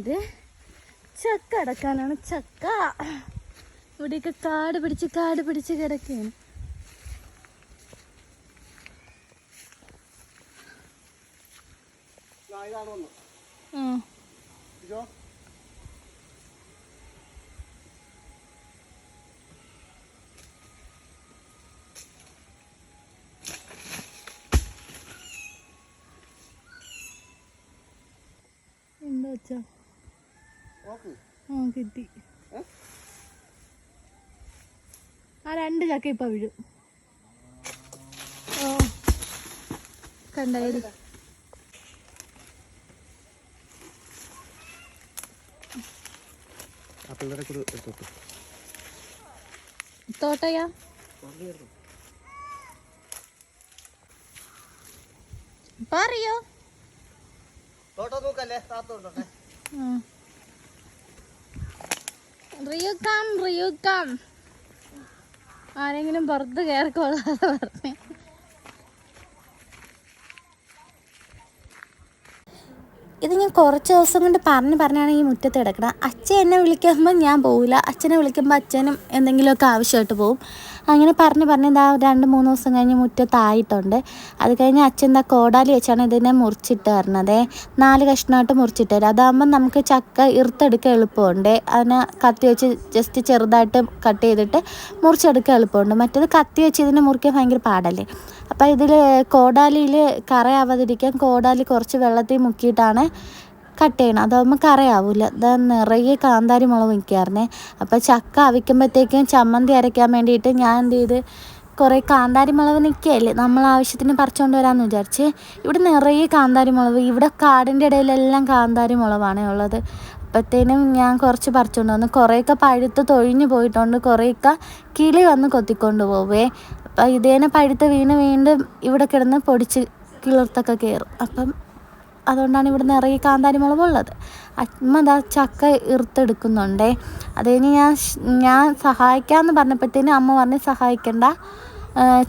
പോകുന്നത് ചക്ക അടക്കാനാണ്. ചക്ക. ഇവിടെയൊക്കെ കാട് പിടിച്ച് കാട് പിടിച്ച് കിടക്കുകയാണ്. എന്താ വെച്ചാ? ആ കിട്ടി? ആ രണ്ട് ചക്ക ഇപ്പൊ വീഴും. ഓ കണ്ടായി ആ തോട്ടയാ പറയോ. തോട്ടോ നോക്കല്ലേ താത്തോട്ടെ റിയുക്കാം റിയുക്കാം. ആരെങ്കിലും പുറത്ത് കയറിക്കോളാതെ പറഞ്ഞു. ഇത് ഞാൻ കുറച്ച് ദിവസം കൊണ്ട് പറഞ്ഞ് പറഞ്ഞാണ് ഈ മുറ്റത്ത് കിടക്കണം അച്ഛൻ എന്നെ വിളിക്കുമ്പോൾ ഞാൻ പോവില്ല. അച്ഛനെ വിളിക്കുമ്പോൾ അച്ഛനും എന്തെങ്കിലുമൊക്കെ ആവശ്യമായിട്ട് പോവും. അങ്ങനെ പറഞ്ഞ് പറഞ്ഞ് ഇതാ രണ്ട് മൂന്ന് ദിവസം കഴിഞ്ഞ് മുറ്റത്തായിട്ടുണ്ട്. അത് കഴിഞ്ഞ് അച്ഛൻ എന്താ കോടാലി വെച്ചാണ് ഇതിനെ മുറിച്ചിട്ട് തരണത് നാല് കഷ്ണമായിട്ട് മുറിച്ചിട്ട് തരും അതാകുമ്പോൾ നമുക്ക് ചക്ക ഇറുത്തെടുക്കാൻ എളുപ്പമുണ്ട്. അതിനെ കത്തി വെച്ച് ജസ്റ്റ് ചെറുതായിട്ട് കട്ട് ചെയ്തിട്ട് മുറിച്ചെടുക്കാൻ എളുപ്പമുണ്ട്. മറ്റേത് കത്തി വെച്ച് ഇതിനെ മുറിക്കാൻ ഭയങ്കര പാടല്ലേ. അപ്പം ഇതിൽ കോടാലിയിൽ കറയാവാതിരിക്കാൻ കോടാലി കുറച്ച് വെള്ളത്തിൽ മുക്കിയിട്ടാണ് കട്ട് ചെയ്യണം. അതാകുമ്പോൾ കറയാവില്ല ഇതാ നിറയെ കാന്താരി മുളക് നിൽക്കാറുണ്ടേ അപ്പോൾ ചക്ക അവിക്കുമ്പോഴത്തേക്കും ചമ്മന്തി അരയ്ക്കാൻ വേണ്ടിയിട്ട് ഞാൻ എന്ത് ചെയ്ത് കുറേ കാന്താരി മുളക് നിൽക്കുകയല്ലേ. നമ്മൾ ആവശ്യത്തിന് പറിച്ചുകൊണ്ട് വരാമെന്ന് വിചാരിച്ച് ഇവിടെ നിറയെ കാന്താരി മുളക് ഇവിടെ കാടിന്റെ ഇടയിലെല്ലാം കാന്താരി മുളകാണ് ഉള്ളത്. അപ്പോഴത്തേനും ഞാൻ കുറച്ച് പറിച്ചുകൊണ്ട് വന്നു. കുറേയൊക്കെ പഴുത്ത് തൊഴിഞ്ഞു പോയിട്ടുണ്ട്. കുറേയൊക്കെ കിളി വന്ന് കൊത്തിക്കൊണ്ട് പോവേ. അപ്പം ഇതേനെ പഴുത്ത് വീണ് വീണ്ടും ഇവിടെ കിടന്ന് പൊടിച്ച് കിളിർത്തൊക്കെ കയറും. അപ്പം അതുകൊണ്ടാണ് ഇവിടെ നിറയെ കാന്താരി മുളക് ഉള്ളത്. അമ്മ ദാ ചക്ക ഇറുത്തെടുക്കുന്നുണ്ടേ. അത് കഴിഞ്ഞ് ഞാൻ ഞാൻ സഹായിക്കാമെന്ന് പറഞ്ഞപ്പോഴത്തേനും അമ്മ പറഞ്ഞ് സഹായിക്കണ്ട.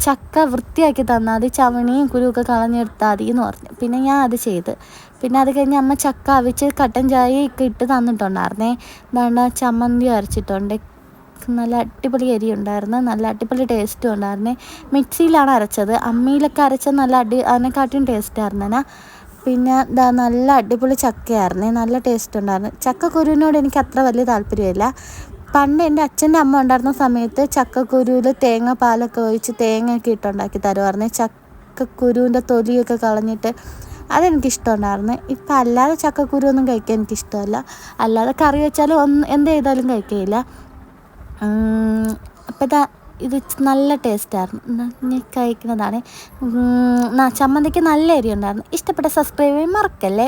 ചക്ക വൃത്തിയാക്കി തന്നാൽ മതി ചവണിയും കുരുവൊക്കെ കളഞ്ഞെടുത്താൽ മതി എന്ന് പറഞ്ഞു. പിന്നെ ഞാൻ അത് ചെയ്ത്. പിന്നെ അത് കഴിഞ്ഞ് അമ്മ ചക്ക അവിച്ച് കട്ടൻ ചായ ഒക്കെ ഇട്ട് തന്നിട്ടുണ്ടായിരുന്നേ. എന്താണ്ട് ചമ്മന്തി അരച്ചിട്ടുണ്ട്. നല്ല അടിപൊളി അരി ഉണ്ടായിരുന്നു. നല്ല അടിപൊളി ടേസ്റ്റും ഉണ്ടായിരുന്നേ. മിക്സിയിലാണ് അരച്ചത്. അമ്മിയിലൊക്കെ അരച്ചത് നല്ല അടി അതിനെക്കാട്ടിയും ടേസ്റ്റ് ആയിരുന്നേനാ പിന്നെ ഇതാ നല്ല അടിപൊളി ചക്കയായിരുന്നു. നല്ല ടേസ്റ്റ് ഉണ്ടായിരുന്നു. ചക്കക്കുരുവിനോട് എനിക്ക് അത്ര വലിയ താല്പര്യമില്ല. പണ്ട് എന്റെ അച്ഛന്റെ അമ്മ ഉണ്ടായിരുന്ന സമയത്ത് ചക്കക്കുരുവിൽ തേങ്ങ പാലൊക്കെ ഒഴിച്ച് തേങ്ങയൊക്കെ ഇട്ടുണ്ടാക്കി തരുമായിരുന്നു. ചക്കക്കുരുവിന്റെ തൊലിയൊക്കെ കളഞ്ഞിട്ട് അതെനിക്കിഷ്ടമുണ്ടായിരുന്നു. ഇപ്പം അല്ലാതെ ചക്കക്കുരു ഒന്നും കഴിക്കാൻ എനിക്കിഷ്ടമല്ല. അല്ലാതെ കറി വെച്ചാലും ഒന്ന് എന്ത് ചെയ്താലും കഴിക്കുകയില്ല അപ്പം ഇതാ നല്ല ടേസ്റ്റായിരുന്നു. ഞാൻ കഴിക്കുന്നതാണ്. ചമ്മന്തിക്ക് നല്ല എരി ഉണ്ടായിരുന്നു ഇഷ്ടപ്പെട്ട സബ്സ്ക്രൈബ് ചെയ്യാൻ മറക്കല്ലേ?